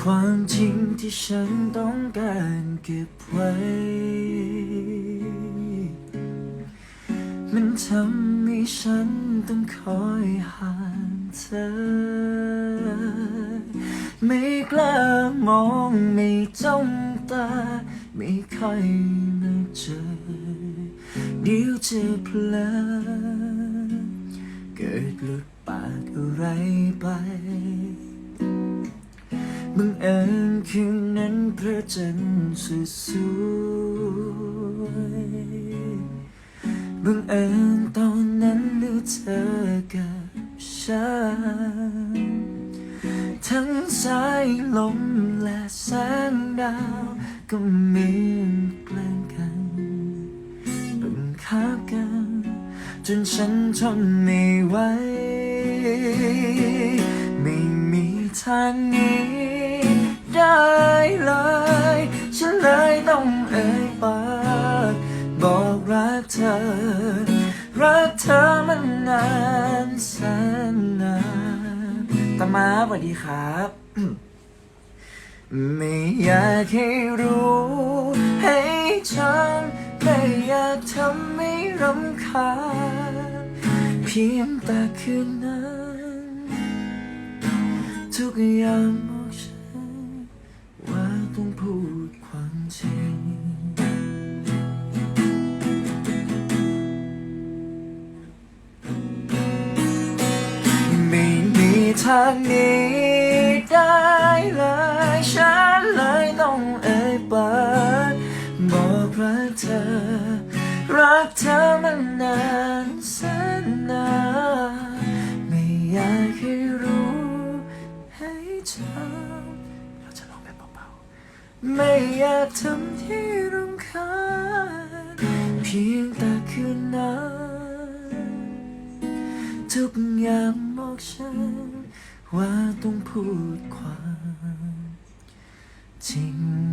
ความจริงที่ฉันต้องการเก็บไว้ มันทำให้ฉันต้องคอยห่างเธอ ไม่กล้ามองไม่จ้องตา ไม่ค่อยมาเจอเดี๋ยวจะเพลอเกิดหลุดปากอะไรไป บังเอิญคืนนั้นพระจันทร์สวยสวยๆบังเอิญตอนนั้นเหลือเธอกับฉัน ทั้งสายลมและแสงดาวก็มือนแกล้งกันบังคับกันจนฉันทนไม่ไหวไม่ ทางนี้ได้เลย ฉันเลยต้องเอ่ยปากบอกรักเธอ รักเธอมันนานแสนนานตามาสวัสดีครับไม่อยากให้รู้ ให้ฉันไม่อยากทำให้รำคาญเพียงแต่คืนนั้น กอย่างบอกฉัน ว่าต้องพูดความจริง ไม่มีทางนี้ได้เลยฉันเลยต้องเอ่ยปากบอกรักเธอ ให้จำเราจะลองแบบเบาๆไม่อยากทำที่รำคาญเพียงแต่คืนนั้นทุกอย่างบอกฉัน ว่าต้องพูดความจริง